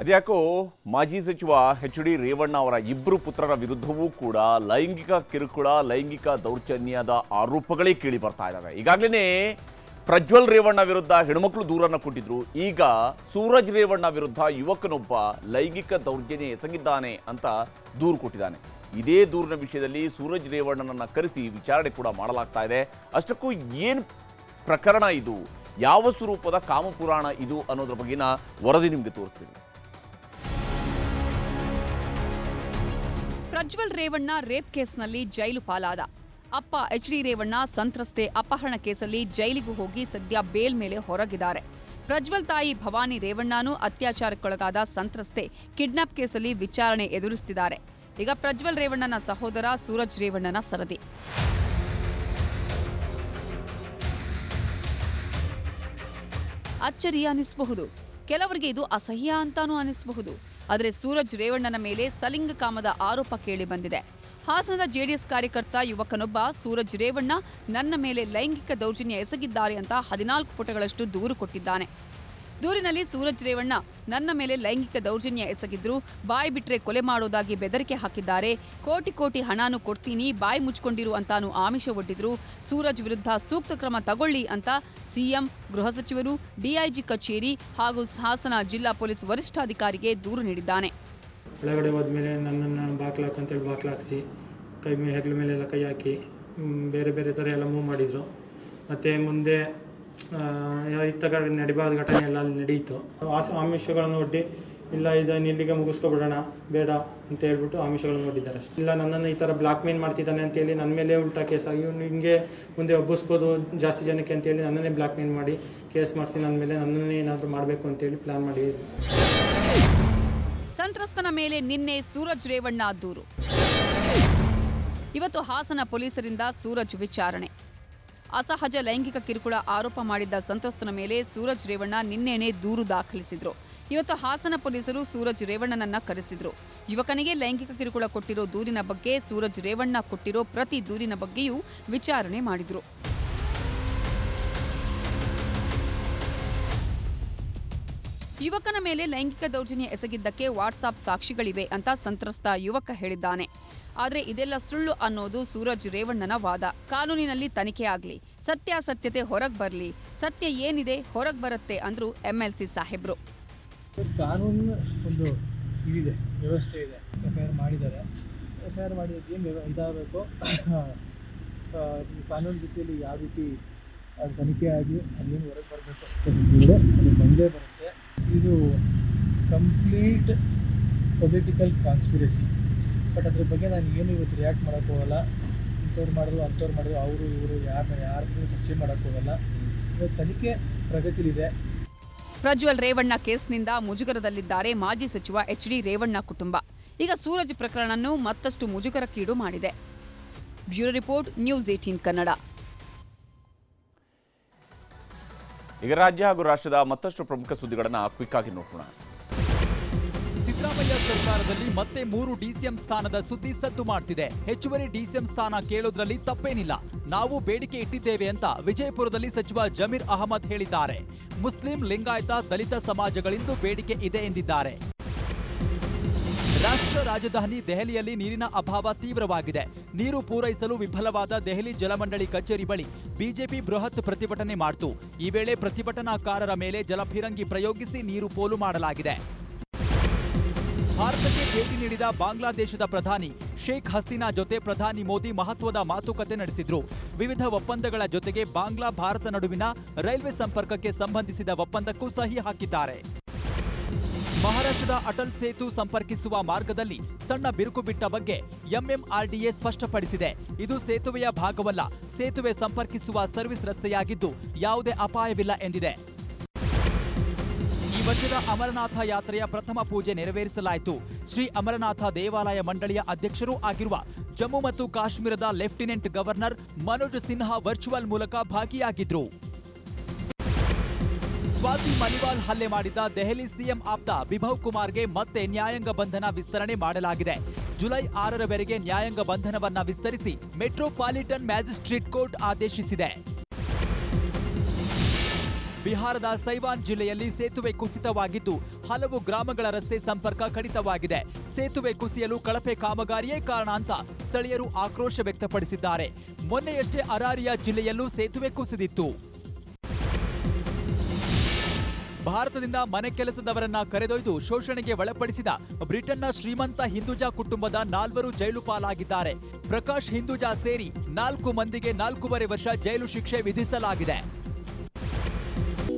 ಅದ್ಯಾಕೋ ಮಾಜಿ ಸಚಿವ H D Revanna ಅವರ ಇಬ್ಬರು ಪುತ್ರರ ವಿರುದ್ಧವೂ ಕೂಡ ಲೈಂಗಿಕ ಕಿರುಕುಳ, ಲೈಂಗಿಕ ದೌರ್ಜನ್ಯದ ಆರೋಪಗಳೇ ಕೇಳಿ ಬರ್ತಾ ಇದ್ದಾವೆ. ಈಗಾಗಲೇ ಪ್ರಜ್ವಲ್ ರೇವಣ್ಣ ವಿರುದ್ಧ ಹೆಣ್ಮಕ್ಳು ದೂರನ್ನು ಕೊಟ್ಟಿದ್ರು. ಈಗ ಸೂರಜ್ ರೇವಣ್ಣ ವಿರುದ್ಧ ಯುವಕನೊಬ್ಬ ಲೈಂಗಿಕ ದೌರ್ಜನ್ಯ ಎಸಗಿದ್ದಾನೆ ಅಂತ ದೂರು ಕೊಟ್ಟಿದ್ದಾನೆ. ಇದೇ ದೂರಿನ ವಿಷಯದಲ್ಲಿ ಸೂರಜ್ ರೇವಣ್ಣನನ್ನು ಕರೆಸಿ ವಿಚಾರಣೆ ಕೂಡ ಮಾಡಲಾಗ್ತಾ ಇದೆ. ಅಷ್ಟಕ್ಕೂ ಏನು ಪ್ರಕರಣ ಇದು? ಯಾವ ಸ್ವರೂಪದ ಕಾಮಪುರಾಣ ಇದು ಅನ್ನೋದ್ರ ಬಗ್ಗಿನ ವರದಿ ನಿಮಗೆ ತೋರಿಸ್ತೀನಿ. ಪ್ರಜ್ವಲ್ ರೇವಣ್ಣ ರೇಪ್ ಕೇಸ್ನಲ್ಲಿ ಜೈಲು ಪಾಲಾದ. ಅಪ್ಪ ಎಚ್ ಡಿ ರೇವಣ್ಣ ಸಂತ್ರಸ್ತೆ ಅಪಹರಣ ಕೇಸಲ್ಲಿ ಜೈಲಿಗೂ ಹೋಗಿ ಸದ್ಯ ಬೇಲ್ ಮೇಲೆ ಹೊರಗಿದ್ದಾರೆ. ಪ್ರಜ್ವಲ್ ತಾಯಿ ಭವಾನಿ ರೇವಣ್ಣನೂ ಅತ್ಯಾಚಾರಕ್ಕೊಳಗಾದ ಸಂತ್ರಸ್ತೆ ಕಿಡ್ನಾಪ್ ಕೇಸಲ್ಲಿ ವಿಚಾರಣೆ ಎದುರಿಸುತ್ತಿದ್ದಾರೆ ಈಗ ಪ್ರಜ್ವಲ್ ರೇವಣ್ಣನ ಸಹೋದರ ಸೂರಜ್ ರೇವಣ್ಣನ ಸರದಿ. ಅಚ್ಚರಿ ಅನಿಸಬಹುದು. ಕೆಲವರಿಗೆ ಇದು ಅಸಹ್ಯ ಅಂತಾನೂ ಅನಿಸಬಹುದು. ಆದರೆ ಸೂರಜ್ ರೇವಣ್ಣನ ಮೇಲೆ ಸಲಿಂಗ ಕಾಮದ ಆರೋಪ ಕೇಳಿ ಬಂದಿದೆ. ಹಾಸನದ ಜೆಡಿಎಸ್ ಕಾರ್ಯಕರ್ತ ಯುವಕನೊಬ್ಬ ಸೂರಜ್ ರೇವಣ್ಣ ನನ್ನ ಮೇಲೆ ಲೈಂಗಿಕ ದೌರ್ಜನ್ಯ ಎಸಗಿದ್ದಾರೆ ಅಂತ ಹದಿನಾಲ್ಕು ಪುಟಗಳಷ್ಟು ದೂರು ಕೊಟ್ಟಿದ್ದಾನೆ. ದೂರಿನಲ್ಲಿ ಸೂರಜ್ ರೇವಣ್ಣ ನನ್ನ ಮೇಲೆ ಲೈಂಗಿಕ ದೌರ್ಜನ್ಯ ಎಸಗಿದ್ರು, ಬಾಯಿ ಬಿಟ್ರೆ ಕೊಲೆ ಮಾಡೋದಾಗಿ ಬೆದರಿಕೆ ಹಾಕಿದ್ದಾರೆ. ಕೋಟಿ ಕೋಟಿ ಹಣಾನು ಕೊಡ್ತೀನಿ, ಬಾಯಿ ಮುಚ್ಕೊಂಡಿರು ಅಂತಾನು ಆಮಿಷ ಒಡ್ಡಿದ್ರು. ಸೂರಜ್ ವಿರುದ್ಧ ಸೂಕ್ತ ಕ್ರಮ ತಗೊಳ್ಳಿ ಅಂತ ಸಿಎಂ, ಗೃಹ ಸಚಿವರು ಡಿಐಜಿ ಕಚೇರಿ ಹಾಗೂ ಹಾಸನ ಜಿಲ್ಲಾ ಪೊಲೀಸ್ ವರಿಷ್ಠಾಧಿಕಾರಿಗೆ ದೂರು ನೀಡಿದ್ದಾನೆ. ಒಳಗಡೆ ನನ್ನನ್ನು ಬಾಕ್ಲಾಕ್ ಅಂತೇಳಿ ಬಾಕ್ಲಾಕ್ಸಿ, ಕೈ ಮೇಲೆ ಹೆಗ್ಲ ಮೇಲೆಲ್ಲ ಕೈ ಹಾಕಿ ಬೇರೆ ಬೇರೆ ಥರ ಎಲ್ಲ ಮೂವ್ ಮಾಡಿದರು. ಮತ್ತು ಮುಂದೆ ಆ, ಇತ್ತ ಕಡೆ ನಡಿಬಾರ್ದ ಘಟನೆ ಎಲ್ಲ ಅಲ್ಲಿ ನಡೆಯಿತು ಆಸ ಆಮಿಷಗಳನ್ನು ಒಡ್ಡಿ ಇಲ್ಲ ಇದನ್ನು ಇಲ್ಲಿಗೆ ಮುಗಿಸ್ಕೊಬಿಡೋಣ ಬೇಡ ಅಂತ ಹೇಳ್ಬಿಟ್ಟು ಆಮಿಷಗಳನ್ನು ಒಡ್ಡಿದ್ದಾರೆ ಅಷ್ಟೇ. ಇಲ್ಲ ನನ್ನನ್ನು ಈ ಥರ ಬ್ಲಾಕ್ ಮೇಲ್ ಮಾಡ್ತಿದ್ದಾನೆ ಅಂತೇಳಿ ನನ್ನ ಮೇಲೆ ಉಲ್ಟಾ ಕೇಸ್ ಆಗಿ ಇವನು ಹಿಂಗೆ ಮುಂದೆ ಒಬ್ಬಿಸ್ಬೋದು ಜಾಸ್ತಿ ಜನಕ್ಕೆ ಅಂತೇಳಿ ನನ್ನನ್ನೇ ಬ್ಲಾಕ್ ಮೇಲ್ ಮಾಡಿ ಕೇಸ್ ಮಾಡಿಸಿ ನನ್ನ ಮೇಲೆ ನನ್ನನ್ನೇ ಏನಾದರೂ ಮಾಡಬೇಕು ಅಂತೇಳಿ ಪ್ಲ್ಯಾನ್ ಮಾಡಿ ಸಂತ್ರಸ್ತನ ಮೇಲೆ ನಿನ್ನೆ ಸೂರಜ್ ರೇವಣ್ಣ ದೂರು. ಇವತ್ತು ಹಾಸನ ಪೊಲೀಸರಿಂದ ಸೂರಜ್ ವಿಚಾರಣೆ. ಅಸಹಜ ಲೈಂಗಿಕ ಕಿರುಕುಳ ಆರೋಪ ಮಾಡಿದ್ದ ಸಂತ್ರಸ್ತನ ಮೇಲೆ ಸೂರಜ್ ರೇವಣ್ಣ ನಿನ್ನೆನೆ ದೂರು ದಾಖಲಿಸಿದ್ರು. ಇವತ್ತು ಹಾಸನ ಪೊಲೀಸರು ಸೂರಜ್ ರೇವಣ್ಣನನ್ನ ಕರೆಸಿದ್ರು. ಯುವಕನಿಗೆ ಲೈಂಗಿಕ ಕಿರುಕುಳ ಕೊಟ್ಟಿರೋ ದೂರಿನ ಬಗ್ಗೆ ಸೂರಜ್ ರೇವಣ್ಣ ಕೊಟ್ಟಿರೋ ಪ್ರತಿ ದೂರಿನ ಬಗ್ಗೆಯೂ ವಿಚಾರಣೆ ಮಾಡಿದ್ರು. ಯುವಕನ ಮೇಲೆ ಲೈಂಗಿಕ ದೌರ್ಜನ್ಯ ಎಸಗಿದ್ದಕ್ಕೆ ವಾಟ್ಸಾಪ್ ಸಾಕ್ಷಿಗಳಿವೆ ಅಂತ ಸಂತ್ರಸ್ತ ಯುವಕ ಹೇಳಿದ್ದಾನೆ. ಆದರೆ ಇದೆಲ್ಲ ಸುಳ್ಳು ಅನ್ನೋದು ಸೂರಜ್ ರೇವಣ್ಣನ ವಾದ. ಕಾನೂನಿನಲ್ಲಿ ತನಿಖೆ ಆಗಲಿ, ಸತ್ಯಾಸತ್ಯತೆ ಹೊರಗೆ ಬರಲಿ, ಸತ್ಯ ಏನಿದೆ ಹೊರಗೆ ಬರುತ್ತೆ ಅಂದ್ರು ಸಿ ಸಾಹೇಬ್ರು. ಕಾನೂನು ಒಂದು ಇದಿದೆ, ವ್ಯವಸ್ಥೆ ಇದೆ. ಎಫ್ ಐ ಆರ್ ಮಾಡಿದ್ದಾರೆ ಎಫ್ ಐ ಆರ್ ಮಾಡಿದ್ದು ಏನು ಇದಾಗಬೇಕು ಕಾನೂನು ರೀತಿಯಲ್ಲಿ ಯಾವ ರೀತಿ ಅದು ತನಿಖೆ ಆಗಿ ಅದೇನು ಹೊರಗೆ ಬರಬೇಕು ಸತ್ಯಸುದ್ದಿಗಳು ಅದು ಬಂದೇ ಬರುತ್ತೆ. ಇದು ಕಂಪ್ಲೀಟ್ ಪೊಲಿಟಿಕಲ್ ಕಾನ್ಸ್ಪಿರಸಿ. ಬಟ್ ಅದ್ರ ಬಗ್ಗೆ ನಾನು ಏನು ಇವತ್ತು ರಿಯಾಕ್ಟ್ ಮಾಡೋಕ್ಕೆ ಹೋಗಲ್ಲ. ಇಂಥವ್ರು ಮಾಡಿದ್ರು ಅಂಥವ್ರು ಮಾಡಿದ್ರು ಅವರು ಇವರು ಯಾರನ್ನ ಯಾರನ್ನೂ ಚರ್ಚೆ ಮಾಡೋಕ್ಕೆ ಹೋಗಲ್ಲ. ಇವತ್ತು ತನಿಖೆ ಪ್ರಗತಿಲಿದೆ. ಪ್ರಜ್ವಲ್ ರೇವಣ್ಣ ಕೇಸ್ನಿಂದ ಮುಜುಗರದಲ್ಲಿದ್ದಾರೆ ಮಾಜಿ ಸಚಿವ ಎಚ್ ಡಿ ರೇವಣ್ಣ ಕುಟುಂಬ. ಈಗ ಸೂರಜ್ ಪ್ರಕರಣವನ್ನು ಮತ್ತಷ್ಟು ಮುಜುಗರಕ್ಕೀಡು ಮಾಡಿದೆ. Bureau report news eighteen Kannada. ಈಗ ರಾಜ್ಯ ಹಾಗೂ ರಾಷ್ಟ್ರದ ಮತ್ತಷ್ಟು ಪ್ರಮುಖ ಸುದ್ದಿಗಳನ್ನು ಕ್ವಿಕ್ ಆಗಿ ನೋಡೋಣ ಸಿದ್ದರಾಮಯ್ಯ ಸರ್ಕಾರದಲ್ಲಿ ಮತ್ತೆ ಮೂರು ಡಿಸಿಎಂ ಸ್ಥಾನದ ಸುದ್ದಿ ಸದ್ದು ಮಾಡ್ತಿದೆ. ಹೆಚ್ಚುವರಿ ಡಿಸಿಎಂ ಸ್ಥಾನ ಕೇಳೋದ್ರಲ್ಲಿ ತಪ್ಪೇನಿಲ್ಲ. ನಾವು ಬೇಡಿಕೆ ಇಟ್ಟಿದ್ದೇವೆ ಅಂತ ವಿಜಯಪುರದಲ್ಲಿ ಸಚಿವ ಜಮೀರ್ ಅಹಮದ್ ಹೇಳಿದ್ದಾರೆ. ಮುಸ್ಲಿಂ ಲಿಂಗಾಯತ ದಲಿತ ಸಮಾಜಗಳಿಂದ ಬೇಡಿಕೆ ಇದೆ ಎಂದಿದ್ದಾರೆ. ರಾಷ್ಟ್ರ ರಾಜಧಾನಿ ದೆಹಲಿಯಲ್ಲಿ ನೀರಿನ ಅಭಾವ ತೀವ್ರವಾಗಿದೆ. ನೀರು ಪೂರೈಸಲು ವಿಫಲವಾದ ದೆಹಲಿ ಜಲಮಂಡಳಿ ಕಚೇರಿ ಬಳಿ ಬಿಜೆಪಿ ಬೃಹತ್ ಪ್ರತಿಭಟನೆ ಮಾಡಿತು. ಈ ವೇಳೆ ಪ್ರತಿಭಟನಾಕಾರರ ಮೇಲೆ ಜಲಫಿರಂಗಿ ಪ್ರಯೋಗಿಸಿ ನೀರು ಪೋಲು ಮಾಡಲಾಗಿದೆ. ಭಾರತಕ್ಕೆ ಭೇಟಿ ನೀಡಿದ ಬಾಂಗ್ಲಾದೇಶದ ಪ್ರಧಾನಿ ಶೇಖ್ ಹಸೀನಾ ಜೊತೆ ಪ್ರಧಾನಿ ಮೋದಿ ಮಹತ್ವದ ಮಾತುಕತೆ ನಡೆಸಿದ್ರು. ವಿವಿಧ ಒಪ್ಪಂದಗಳ ಜೊತೆಗೆ ಬಾಂಗ್ಲಾ ಭಾರತ ನಡುವಿನ ರೈಲ್ವೆ ಸಂಪರ್ಕಕ್ಕೆ ಸಂಬಂಧಿಸಿದ ಒಪ್ಪಂದಕ್ಕೂ ಸಹಿ ಹಾಕಿದ್ದಾರೆ. ಮಹಾರಾಷ್ಟ್ರದ ಅಟಲ್ ಸೇತು ಸಂಪರ್ಕಿಸುವ ಮಾರ್ಗದಲ್ಲಿ ಸಣ್ಣ ಬಿರುಕು ಬಿಟ್ಟ ಬಗ್ಗೆ ಎಂಎಂಆರ್ಡಿಎ ಸ್ಪಷ್ಟಪಡಿಸಿದೆ. ಇದು ಸೇತುವೆಯ ಭಾಗವಲ್ಲ, ಸೇತುವೆ ಸಂಪರ್ಕಿಸುವ ಸರ್ವಿಸ್ ರಸ್ತೆಯಾಗಿದ್ದು ಯಾವುದೇ ಅಪಾಯವಿಲ್ಲ ಎಂದಿದೆ. ವರ್ಷದ ಅಮರನಾಥ ಯಾತ್ರೆಯ ಪ್ರಥಮ ಪೂಜೆ ನೆರವೇರಿಸಲಾಯಿತು. ಶ್ರೀ ಅಮರನಾಥ ದೇವಾಲಯ ಮಂಡಳಿಯ ಅಧ್ಯಕ್ಷರೂ ಆಗಿರುವ ಜಮ್ಮು ಮತ್ತು ಕಾಶ್ಮೀರದ lieutenant governor Manoj Sinha virtual ಮೂಲಕ ಭಾಗಿಯಾಗಿದ್ರು. ಸ್ವಾತಿ ಮನಿವಾಲ್ ಹಲ್ಲೆ ಮಾಡಿದ್ದ ದೆಹಲಿ ಸಿಎಂ ಆಪ್ತ ವಿಭವ್ ಕುಮಾರ್ಗೆ ಮತ್ತೆ ನ್ಯಾಯಾಂಗ ಬಂಧನ ವಿಸ್ತರಣೆ ಮಾಡಲಾಗಿದೆ. ಜುಲೈ ಆರರವರೆಗೆ ನ್ಯಾಯಾಂಗ ಬಂಧನವನ್ನ ವಿಸ್ತರಿಸಿ ಮೆಟ್ರೋಪಾಲಿಟನ್ ಮ್ಯಾಜಿಸ್ಟ್ರೇಟ್ ಕೋರ್ಟ್ ಆದೇಶಿಸಿದೆ. ಬಿಹಾರದ ಸೈವಾನ್ ಜಿಲ್ಲೆಯಲ್ಲಿ ಸೇತುವೆ ಕುಸಿತವಾಗಿದ್ದು ಹಲವು ಗ್ರಾಮಗಳ ರಸ್ತೆ ಸಂಪರ್ಕ ಕಡಿತವಾಗಿದೆ. ಸೇತುವೆ ಕುಸಿಯಲು ಕಳಪೆ ಕಾಮಗಾರಿಯೇ ಕಾರಣ ಅಂತ ಸ್ಥಳೀಯರು ಆಕ್ರೋಶ ವ್ಯಕ್ತಪಡಿಸಿದ್ದಾರೆ. ಮೊನ್ನೆಯಷ್ಟೇ ಅರಾರಿಯಾ ಜಿಲ್ಲೆಯಲ್ಲೂ ಸೇತುವೆ ಕುಸಿದಿತ್ತು. ಭಾರತದಿಂದ ಮನೆ ಕೆಲಸದವರನ್ನ ಕರೆದೊಯ್ದು ಶೋಷಣೆಗೆ ಒಳಪಡಿಸಿದ ಬ್ರಿಟನ್ನ ಶ್ರೀಮಂತ ಹಿಂದೂಜಾ ಕುಟುಂಬದ ನಾಲ್ವರು ಜೈಲು ಪಾಲಾಗಿದ್ದಾರೆ. ಪ್ರಕಾಶ್ ಹಿಂದೂಜಾ ಸೇರಿ ನಾಲ್ಕು ಮಂದಿಗೆ ನಾಲ್ಕೂವರೆ ವರ್ಷ ಜೈಲು ಶಿಕ್ಷೆ ವಿಧಿಸಲಾಗಿದೆ.